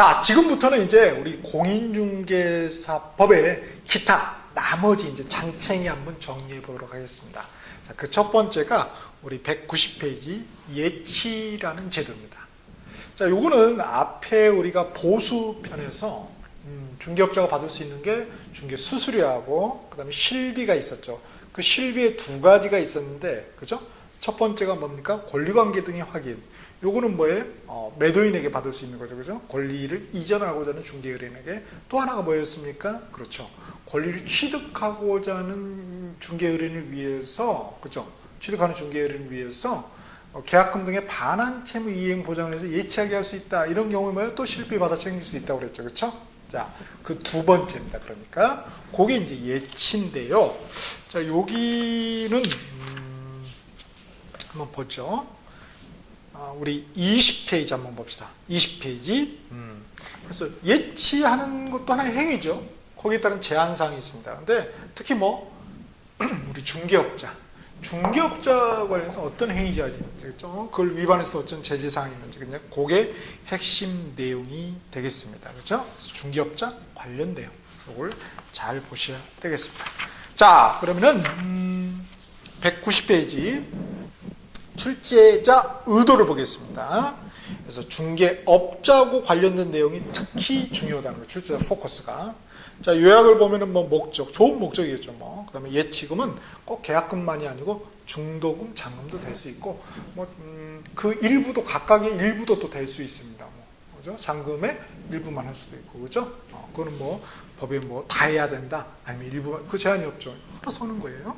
자, 지금부터는 이제 우리 공인중개사법의 기타 나머지 이제 장챙이 한번 정리해 보도록 하겠습니다. 자, 그 첫 번째가 우리 190페이지 예치라는 제도입니다. 자, 요거는 앞에 우리가 보수편에서 음, 중개업자가 받을 수 있는 게 중개 수수료하고 그다음에 실비가 있었죠. 그 실비에 두 가지가 있었는데, 그죠? 첫 번째가 뭡니까? 권리관계 등의 확인. 요거는 뭐예요? 어, 매도인에게 받을 수 있는 거죠, 그죠? 권리를 이전하고자 하는 중개의뢰인에게 또 하나가 뭐였습니까? 그렇죠. 권리를 취득하고자 하는 중개의뢰인을 위해서, 그죠? 취득하는 중개의뢰인을 위해서 어, 계약금 등의 반환 채무 이행 보장을 해서 예치하게 할 수 있다. 이런 경우에 뭐예요? 또 실비 받아 챙길 수 있다고 그랬죠, 그렇죠? 자, 그 두 번째입니다. 그러니까 그게 이제 예치인데요. 자, 여기는 음, 한번 보죠. 아, 우리 20페이지 한번 봅시다. 20페이지. 음. 그래서 예치하는 것도 하나의 행위죠. 거기에 따른 제한사항이 있습니다. 근데 특히 뭐 우리 중개업자, 중개업자 관련해서 어떤 행위가 있겠죠? 그걸 위반해서 어떤 제재사항이 있는지 그냥 그게 핵심 내용이 되겠습니다. 그렇죠? 중개업자 관련 내용 이걸 잘 보셔야 되겠습니다. 자, 그러면은 음, 190페이지 출제자 의도를 보겠습니다. 그래서 중개업자하고 관련된 내용이 특히 중요하다는 거예요. 출제자 포커스가. 자, 요약을 보면은 뭐 목적, 좋은 목적이겠죠. 뭐. 그 다음에 예치금은 꼭 계약금만이 아니고 중도금, 잔금도 될 수 있고 뭐그 일부도 각각의 일부도 또 될 수 있습니다. 뭐. 그죠? 잔금의 일부만 할 수도 있고. 그죠? 어, 그거는 뭐 법에 뭐 다 해야 된다. 아니면 일부만 그 제한이 없죠. 알아서 하는 거예요.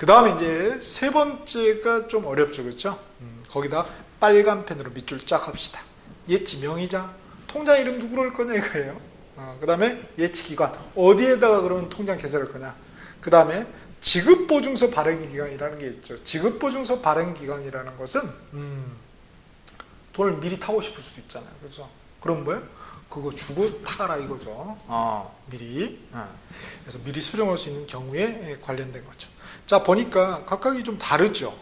그 다음에 이제 세 번째가 좀 어렵죠, 그렇죠? 음, 거기다 빨간 펜으로 밑줄 쫙 합시다. 예치 명의자, 통장 이름 누구로 할 거냐 이거예요. 어, 그 다음에 예치 기관, 어디에다가 그러면 통장 개설할 거냐. 그 다음에 지급보증서 발행기간이라는 게 있죠. 지급보증서 발행기간이라는 것은 음, 돈을 미리 타고 싶을 수도 있잖아요, 그렇죠? 그럼 뭐예요? 그거 주고 타가라 이거죠. 어, 미리. 어. 그래서 미리 수령할 수 있는 경우에 관련된 거죠. 자 보니까 각각이 좀 다르죠.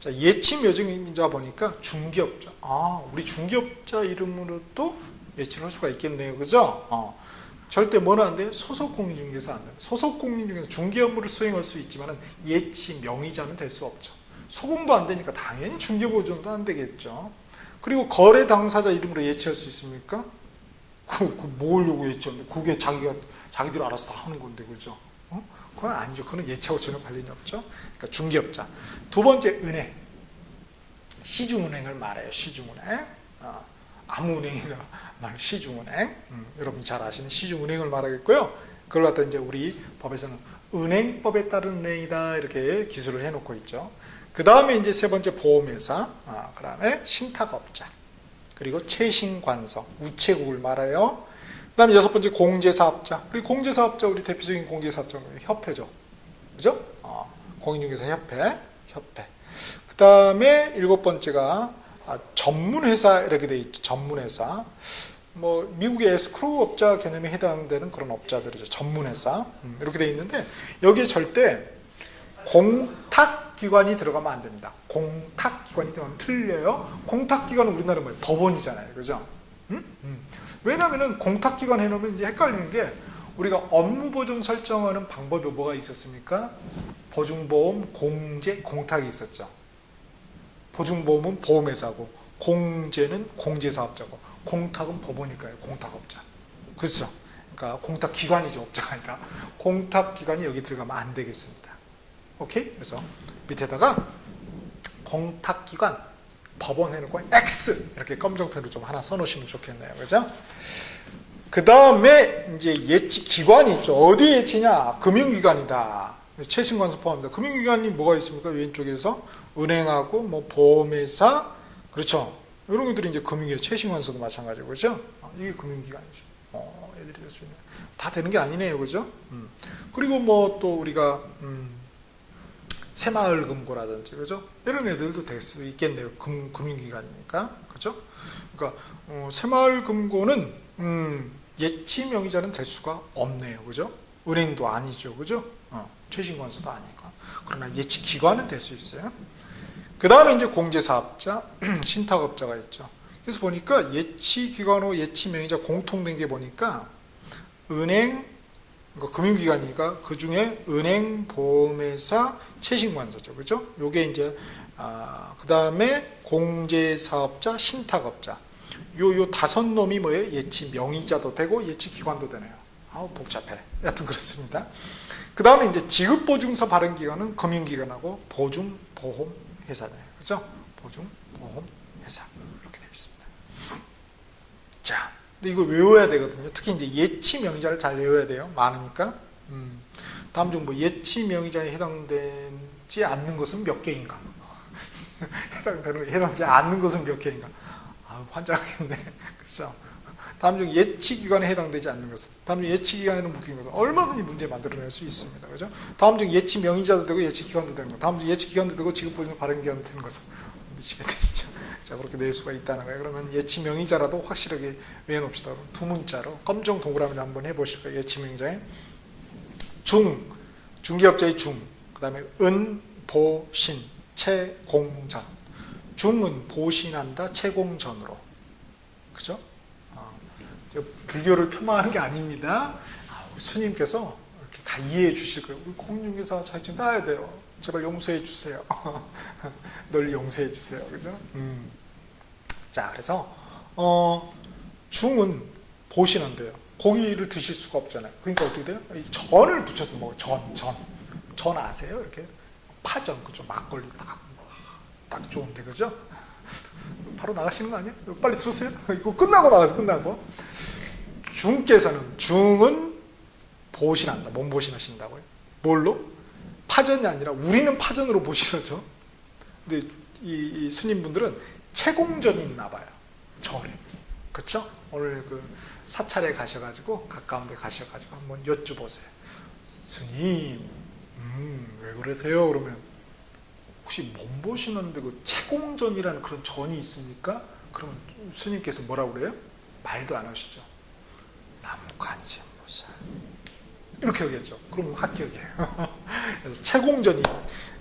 자 예치 묘증자 보니까 중개업자. 아 우리 중개업자 이름으로 또 예치를 할 수가 있겠네요, 그죠? 어. 절대 뭐는 안 돼요? 소속 공인중개사 안 돼요. 소속 공인중개사 중개 업무를 수행할 수 있지만은 예치 명의자는 될 수 없죠. 소공도 안 되니까 당연히 중개보증도 안 되겠죠. 그리고 거래 당사자 이름으로 예치할 수 있습니까? 그, 그 뭐려고 예치하는데 그게 자기가 자기들 알아서 다 하는 건데 그죠? 어? 그건 아니죠. 그건 예차하고 전혀 관련이 없죠. 그러니까 중개업자. 두 번째 은행. 시중은행을 말해요. 시중은행. 어, 아무 은행이나 말 시중은행. 음, 여러분이 잘 아시는 시중은행을 말하겠고요. 그걸 갖다 이제 우리 법에서는 은행법에 따른 은행이다 이렇게 기술을 해놓고 있죠. 그 다음에 이제 세 번째 보험회사. 아, 그 다음에 신탁업자. 그리고 최신관서, 우체국을 말해요. 그 다음에 여섯 번째 공제사업자. 우리 공제사업자, 우리 대표적인 공제사업자는 협회죠. 그죠? 어, 공인중개사 협회, 협회. 그 다음에 일곱 번째가 아, 전문회사 이렇게 돼 있죠. 전문회사. 뭐 미국의 에스크로우 업자 개념에 해당되는 그런 업자들이죠. 전문회사 음, 이렇게 돼 있는데 여기에 절대 공탁기관이 들어가면 안 됩니다. 공탁기관이 들어가면 틀려요. 공탁기관은 우리나라 뭐예요? 법원이잖아요. 그죠? 음? 음. 왜냐하면 공탁기관 해놓으면 이제 헷갈리는 게 우리가 업무 보증 설정하는 방법이 뭐가 있었습니까? 보증보험, 공제, 공탁이 있었죠. 보증보험은 보험회사고 공제는 공제사업자고 공탁은 법원일까요? 공탁업자. 그렇죠? 그러니까 공탁기관이죠. 업자가 아니라 공탁기관이 여기 들어가면 안 되겠습니다. 오케이? 그래서 밑에다가 공탁기관 법원 해놓고 X 이렇게 검정펜으로 좀 하나 써놓으시면 좋겠네요. 그죠? 그 다음에 이제 예치 기관이 있죠. 어디 예치냐? 금융기관이다. 최신관서 포함합니다. 금융기관이 뭐가 있습니까? 왼쪽에서 은행하고 뭐 보험회사 그렇죠. 이런 것들이 이제 금융기관 최신관서도 마찬가지고 그죠? 어, 이게 금융기관이죠. 어, 애들이 될 수 있는 다 되는 게 아니네요, 그죠? 음. 그리고 뭐 또 우리가 음, 새마을 금고라든지 그죠? 이런 애들도 될 수 있겠네요. 금, 금융기관이니까 그죠? 그러니까 어, 새마을 금고는 음, 예치 명의자는 될 수가 없네요, 그죠? 은행도 아니죠, 그죠? 어, 최신관서도 아니까. 그러나 예치 기관은 될 수 있어요. 그 다음에 이제 공제사업자, 신탁업자가 있죠. 그래서 보니까 예치 기관호 예치 명의자 공통된 게 보니까 은행 그러니까 금융기관이니까 그 중에 은행, 보험회사, 최신관서죠, 그죠? 요게 이제 아, 그 다음에 공제사업자, 신탁업자. 요, 요 다섯 놈이 뭐예요? 예치 명의자도 되고 예치 기관도 되네요. 아우, 복잡해. 여튼 그렇습니다. 그 다음에 이제 지급보증서 발행기관은 금융기관하고 보증보험회사네요. 그죠? 보증보험회사. 이렇게 되어 있습니다. 자, 근데 이거 외워야 되거든요. 특히 이제 예치 명의자를 잘 외워야 돼요. 많으니까. 음. 다음 중뭐 예치 명의자에 해당되지 않는 것은 몇 개인가? 해당되는 해당되지 않는 것은 몇 개인가? 아, 환장하겠네. 그렇죠? 다음 중 예치 기관에 해당되지 않는 것은 다음 중 예치 기관에는 묶인 것은 얼마든지 문제 만들어낼 수 있습니다. 그죠? 다음 중 예치 명의자도 되고 예치 기관도 되는 거. 다음 중 예치 기관도 되고 지급 보증 발행 기관도 되는 것은 미치겠네 진짜. 자 그렇게 낼 수가 있다는 거예요. 그러면 예치 명의자라도 확실하게 외워놓읍시다. 두 문자로 검정 동그라미를 한번 해보실 거예요. 예치 명의자에 중 중개업자의 중 그다음에 은 보신 채공전 중은 보신한다 채공전으로 그죠? 어, 저 불교를 폄하하는 게 아닙니다. 아우, 스님께서 이렇게 다 이해해 주실 거예요. 우리 공중개사 자격증 따야 돼요. 제발 용서해 주세요. 널리 용서해 주세요. 그죠? 음. 자, 그래서 어, 중은 보시는데요. 고기를 드실 수가 없잖아요. 그러니까 어떻게 돼요? 이 전을 붙여서 먹어요. 전, 전. 전 아세요? 이렇게 파전, 그죠? 막걸리 딱, 딱 좋은데, 그죠? 바로 나가시는 거 아니에요? 빨리 들으세요. 이거 끝나고 나가서 끝나고. 중께서는 중은 보신한다. 몸 보신하신다고요. 뭘로? 파전이 아니라 우리는 파전으로 보시죠. 근데 이, 이 스님분들은 채공전이 있나 봐요. 절에. 그렇죠? 오늘 그 사찰에 가셔가지고 가까운 데 가셔가지고 한번 여쭤보세요. 스님, 음, 왜 그러세요? 그러면 혹시 몸 보시는데 그 채공전이라는 그런 전이 있습니까? 그러면 스님께서 뭐라고 그래요? 말도 안 하시죠. 남관세무사. 이렇게 얘기했죠. 그러면 합격이에요. 그래서 채공전이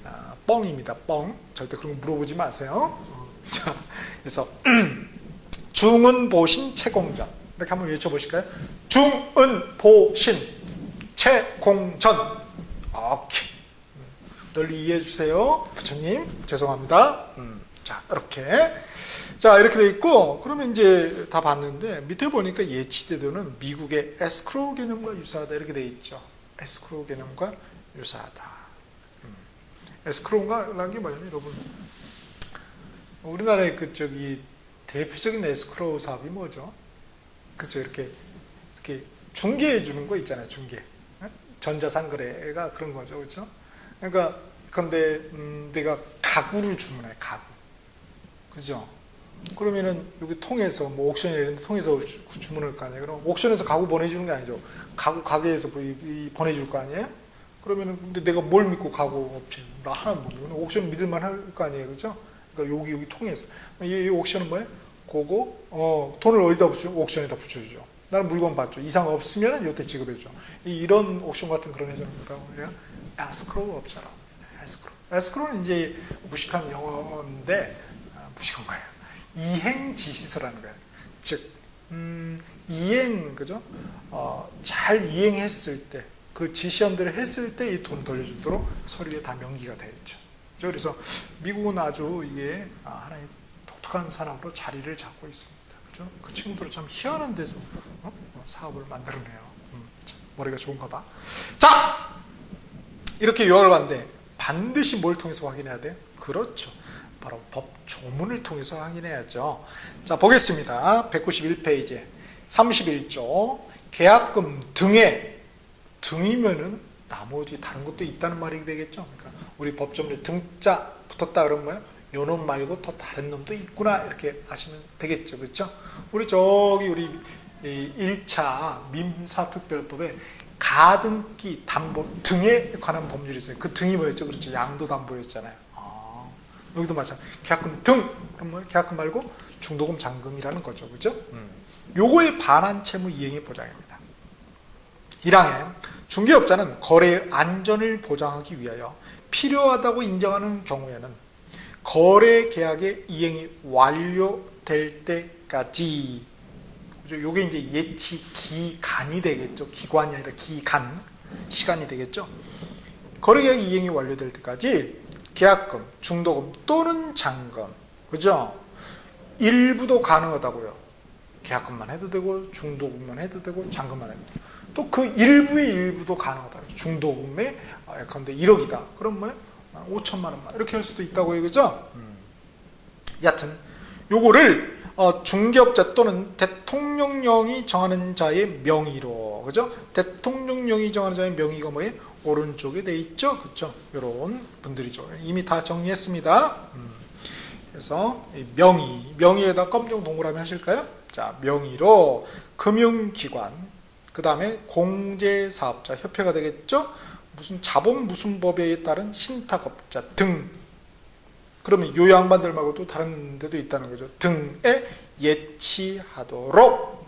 아, 뻥입니다. 뻥. 절대 그런 거 물어보지 마세요. 어, 자, 그래서 중은 보신 채공전 이렇게 한번 외쳐보실까요? 중은 보신 채공전 오케이 음, 널리 이해해 주세요 부처님 죄송합니다 음, 자 이렇게 자 이렇게 돼 있고 그러면 이제 다 봤는데 밑에 보니까 예치대도는 미국의 에스크로우 개념과 유사하다. 이렇게 돼 있죠. 에스크로우 개념과 유사하다. 음, 에스크로우라는 게 뭐냐면 여러분 우리나라의 그 저기 대표적인 에스크로우 사업이 뭐죠? 그렇죠 이렇게 이렇게 중개해 주는 거 있잖아요 중개 전자상거래가 그런 거죠 그렇죠? 그러니까 근데 음, 내가 가구를 주문해 가구. 그죠? 그러면은 여기 통해서 뭐 옥션이 이런 데 통해서 주- 주문할 거 아니에요? 그럼 옥션에서 가구 보내주는 게 아니죠 가구 가게에서 뭐 보내줄 거 아니에요? 그러면은 근데 내가 뭘 믿고 가구 업체 나 하나 못 믿는 옥션 믿을만 할 거 아니에요 그죠? 그러니까 여기 여기 통해서 이, 이 옥션은 뭐예요? 그거 어 돈을 어디다 붙여? 옥션에다 붙여주죠. 나는 물건 받죠. 이상 없으면 요때 지급해주죠. 이, 이런 옥션 같은 그런 회사니까 우리가 에스크로우 업자라고 합니다. 에스크로우. 에스크로우는 이제 무식한 영어인데 아, 무식한 거예요. 이행 지시서라는 거예요. 즉 음, 이행 그죠? 어, 잘 이행했을 때 그 지시한대로 했을 때 이 돈 돌려주도록 서류에 다 명기가 되어 있죠. 그래서 미국은 아주 이게 아, 하나의 독특한 산업으로 자리를 잡고 있습니다. 그죠? 그 친구들은 참 희한한 데서 어? 어, 사업을 만들어내요. 음, 참 머리가 좋은가 봐. 자! 이렇게 요약을 봤는데 반드시 뭘 통해서 확인해야 돼? 그렇죠. 바로 법 조문을 통해서 확인해야죠. 자, 보겠습니다. 191페이지 31조 계약금 등에 등이면은 나머지 다른 것도 있다는 말이 되겠죠. 그러니까 우리 법조문에 등자 붙었다 그러면 뭐예요? 요놈 말고 더 다른 놈도 있구나 이렇게 아시면 되겠죠. 그렇죠? 우리 저기 우리 이 1차 민사특별법에 가등기 담보 등에 관한 법률이 있어요. 그 등이 뭐였죠? 그렇죠. 양도 담보였잖아요. 아, 여기도 마찬가지. 계약금 등 그럼 뭐 계약금 말고 중도금 잔금이라는 거죠. 그죠? 음. 요거에 반한 채무 이행의 보장입니다. 1항에 중개업자는 거래의 안전을 보장하기 위하여 필요하다고 인정하는 경우에는 거래 계약의 이행이 완료 완료될 때까지? 요게 이제 예치 기간이 되겠죠. 기관이 아니라 기간 시간이 되겠죠. 거래 계약 이행이 완료될 때까지 계약금, 중도금 또는 잔금, 그죠? 일부도 가능하다고요. 계약금만 해도 되고 중도금만 해도 되고 잔금만 해도 되고 또 그 일부의 일부도 가능하다. 중도금에 아, 예컨대 1억이다. 그럼 뭐예요? 5천만 원만 이렇게 할 수도 있다고요, 그죠? 음. 여하튼 요거를 어, 중개업자 또는 대통령령이 정하는 자의 명의로 그죠? 대통령령이 정하는 자의 명의가 뭐예요? 오른쪽에 돼 있죠, 그죠? 이런 분들이죠. 이미 다 정리했습니다. 음. 그래서 이 명의, 명의에다 검정 동그라미 하실까요? 자, 명의로 금융기관, 그 다음에 공제사업자 협회가 되겠죠? 무슨 자본 무슨 법에 따른 신탁업자 등 그러면 요 양반들 말고 또 다른 데도 있다는 거죠. 등에 예치하도록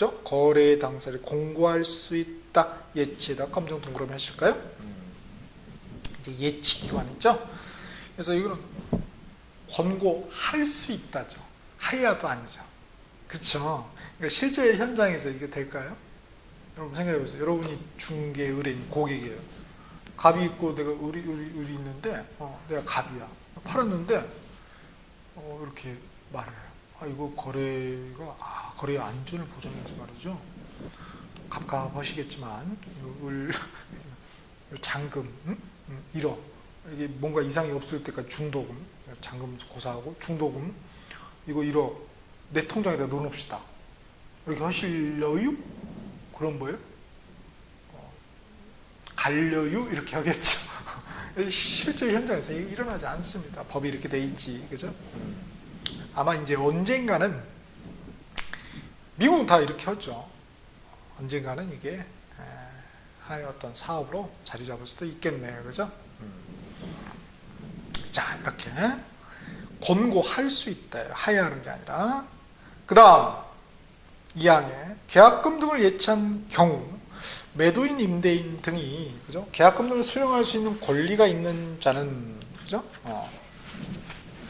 그죠? 거래 당사를 공고할 수 있다. 예치에다 검정 동그라미 하실까요? 음. 이제 예치 기관이죠. 그래서 이거는 권고할 수 있다죠. 하야도 아니죠. 그렇죠. 그러니까 실제 현장에서 이게 될까요? 여러분 생각해 보세요. 여러분이 중개 의뢰인 고객이에요. 갑이 있고 내가 의리 의리, 의리 있는데 어, 내가 갑이야. 팔았는데 어, 이렇게 말을 해요. 아 이거 거래가 아 거래의 안전을 보장해야지 말이죠. 갑갑하시겠지만 이 을, 이 잔금, 응? 응, 1억 이게 뭔가 이상이 없을 때까지 중도금, 잔금 고사하고 중도금 이거 1억 내 통장에다 넣어놓읍시다. 이렇게 하실래요? 그런 거예요? 어, 갈려요? 이렇게 하겠죠. 실제 현장에서 일어나지 않습니다. 법이 이렇게 돼 있지, 그죠? 아마 이제 언젠가는 미국은 다 이렇게 했죠. 언젠가는 이게 에, 하나의 어떤 사업으로 자리 잡을 수도 있겠네요, 그죠? 자, 이렇게 권고할 수 있다. 하야하는 게 아니라. 그 다음, 2항에 계약금 등을 예치한 경우 매도인, 임대인 등이 그죠? 계약금 등을 수령할 수 있는 권리가 있는 자는 그죠? 어.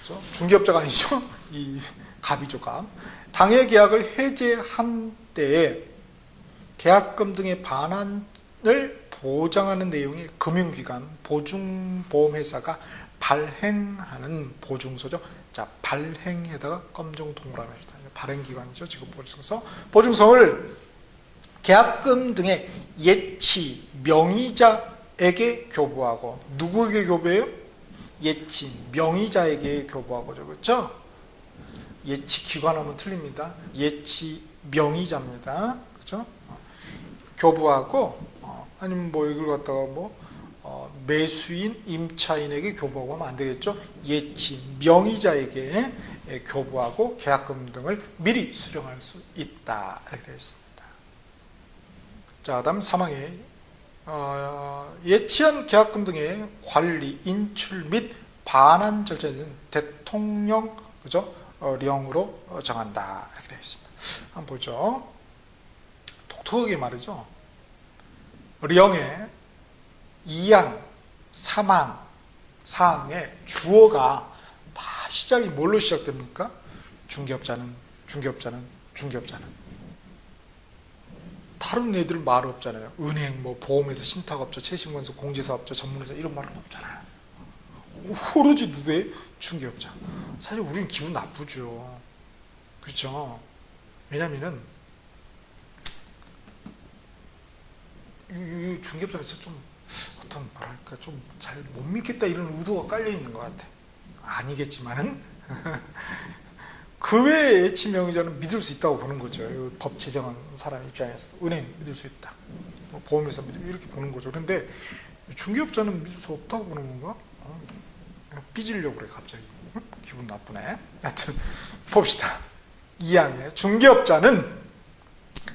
그죠? 중개업자가 아니죠? 이 갑이죠, 갑. 당해 계약을 해제한 때에 계약금 등의 반환을 보장하는 내용의 금융기관, 보증보험회사가 발행하는 보증서죠. 자, 발행에다가 검정 동그라미 해주다. 발행기관이죠. 지금 보증서. 보증서를 계약금 등의 예치 명의자에게 교부하고 누구에게 교부해요? 예치 명의자에게 교부하고죠. 그렇죠? 예치 기관하면 틀립니다. 예치 명의자입니다. 그렇죠? 교부하고 어, 아니면 뭐 이걸 갖다가 뭐 어, 매수인 임차인에게 교부하고 하면 안 되겠죠. 예치 명의자에게 예, 교부하고 계약금 등을 미리 수령할 수 있다 이렇게 되어 있습니다. 자, 그다음 사망에 어, 예치한 계약금 등의 관리, 인출 및 반환 절차는 대통령 그죠? 어, 령으로 어, 정한다 이렇게 되어 있습니다. 한번 보죠. 독특하게 말이죠. 령의 2항, 3항, 4항의 주어가 다 시작이 뭘로 시작됩니까? 중개업자는, 중개업자는, 중개업자는. 다른 애들은 말 없잖아요. 은행, 뭐 보험회사, 신탁업자, 채식관서, 공제사업자, 전문회사 이런 말은 없잖아요. 오로지 누구의 중개업자. 사실 우리는 기분 나쁘죠. 그렇죠? 왜냐면은 진짜 좀 어떤 뭐랄까 좀 잘 못 믿겠다 이런 의도가 깔려 있는 것 같아. 아니겠지만은 그 외의 예치 명의자는 믿을 수 있다고 보는 거죠. 이법 제정한 사람 입장에서 은행 믿을 수 있다. 뭐 보험회사 믿을 이렇게 보는 거죠. 그런데 중개업자는 믿을 수 없다고 보는 건가? 삐지려고 그래 갑자기. 응? 기분 나쁘네. 하여튼 봅시다. 이항에 중개업자는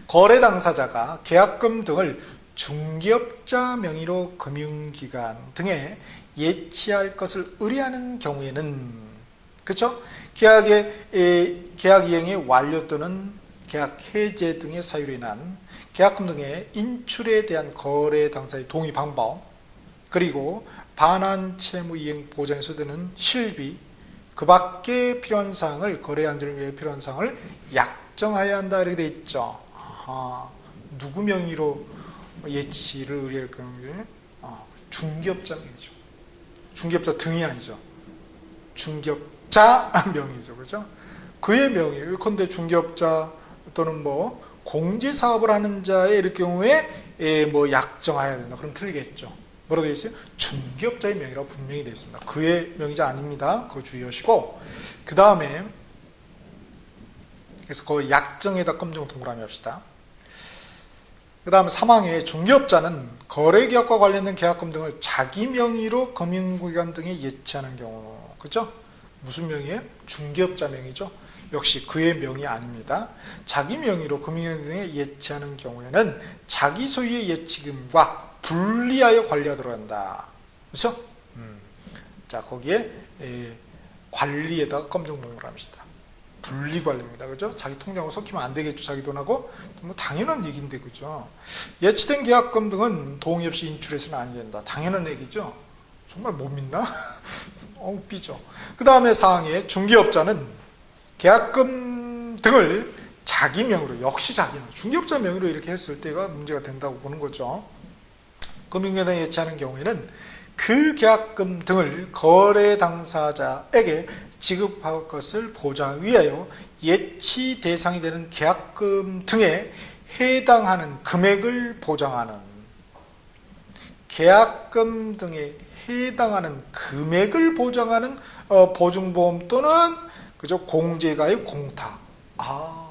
거래 당사자가 계약금 등을 중개업자 명의로 금융기관 등에 예치할 것을 의뢰하는 경우에는 그렇죠? 계약의 에, 계약 이행의 완료 또는 계약 해제 등의 사유로 인한 계약금 등의 인출에 대한 거래 당사의 동의 방법 그리고 반환 채무 이행 보장에 소되는 실비 그 밖에 필요한 사항을 거래 안전을 위해 필요한 사항을 약정해야 한다 이렇게 돼 있죠. 아, 누구 명의로 예치를 의뢰할 경우에 아, 중개업자 명의죠. 중개업자 등이 아니죠. 중개업자 명의죠. 그죠? 그의 명의, 예컨대 중개업자 또는 뭐 공제 사업을 하는 자의 이럴 경우에 예, 뭐 약정해야 된다. 그럼 틀리겠죠. 뭐라고 되어 있어요? 중개업자의 명의라고 분명히 되어 있습니다. 그의 명의자 아닙니다. 그거 주의하시고 그 다음에 그래서 그 약정에다 검정 동그라미 합시다. 그 다음 사망에 중개업자는 거래계약과 관련된 계약금 등을 자기 명의로 금융기관 등에 예치하는 경우 그죠? 무슨 명의예요? 중개업자 명의죠. 역시 그의 명의 아닙니다. 자기 명의로 금융기관 등에 예치하는 경우에는 자기 소유의 예치금과 분리하여 관리가 들어간다. 그렇죠? 음. 자 거기에 에, 관리에다가 검정 동그라미시다. 분리 관리입니다. 그죠? 자기 통장하고 섞이면 안 되겠죠. 자기 돈하고. 뭐 당연한 얘기인데, 그죠? 예치된 계약금 등은 동의 없이 인출해서는 안 된다. 당연한 얘기죠. 정말 못 믿나? 어우, 삐죠. 그 다음에 사항에 중개업자는 계약금 등을 자기 명의로, 역시 자기 명, 중개업자 명의로 이렇게 했을 때가 문제가 된다고 보는 거죠. 금융회사에 예치하는 경우에는 그 계약금 등을 거래 당사자에게 지급할 것을 보장 위하여 예치 대상이 되는 계약금 등에 해당하는 금액을 보장하는 계약금 등에 해당하는 금액을 보장하는 어, 보증보험 또는 그죠 공제가의 공타. 아,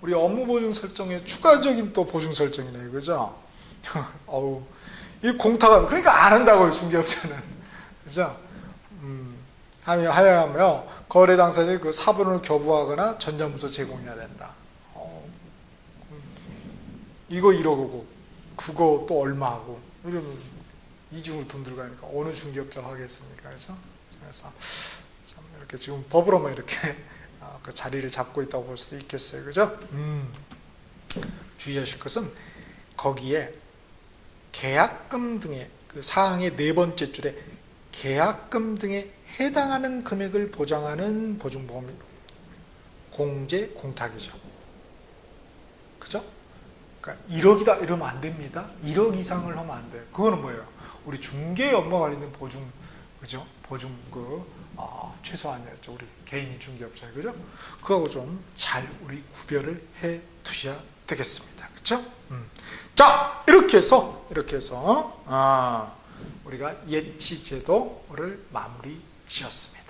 우리 업무 보증 설정에 추가적인 또 보증 설정이네, 그죠? 어우, 이 공타가 그러니까 안 한다고요 중개업자는, 그죠? 음, 하며 하여하며 거래 당사자의 그 사본을 교부하거나 전자문서 제공해야 된다. 어, 음, 이거 1억이고 그거 또 얼마 하고 이러면 이중으로 돈 들어가니까 어느 중개업자가 하겠습니까? 그래서 그래서 참 이렇게 지금 법으로만 이렇게 아, 그 자리를 잡고 있다고 볼 수도 있겠어요, 그죠? 음, 주의하실 것은 거기에 계약금 등의 그 사항의 네 번째 줄에 계약금 등에 해당하는 금액을 보장하는 보증보험이 공제 공탁이죠. 그죠? 그러니까 1억이다 이러면 안 됩니다. 1억 이상을 하면 안 돼요. 그거는 뭐예요? 우리 중개 업무 관련된 보증 그죠? 보증 그 아, 최소한이었죠. 우리 개인이 중개업자 그죠? 그거하고 좀 잘 우리 구별을 해 두셔야 되겠습니다. 그렇죠? 음. 자 이렇게 해서 이렇게 해서 아, 우리가 예치 제도를 마무리 지었습니다.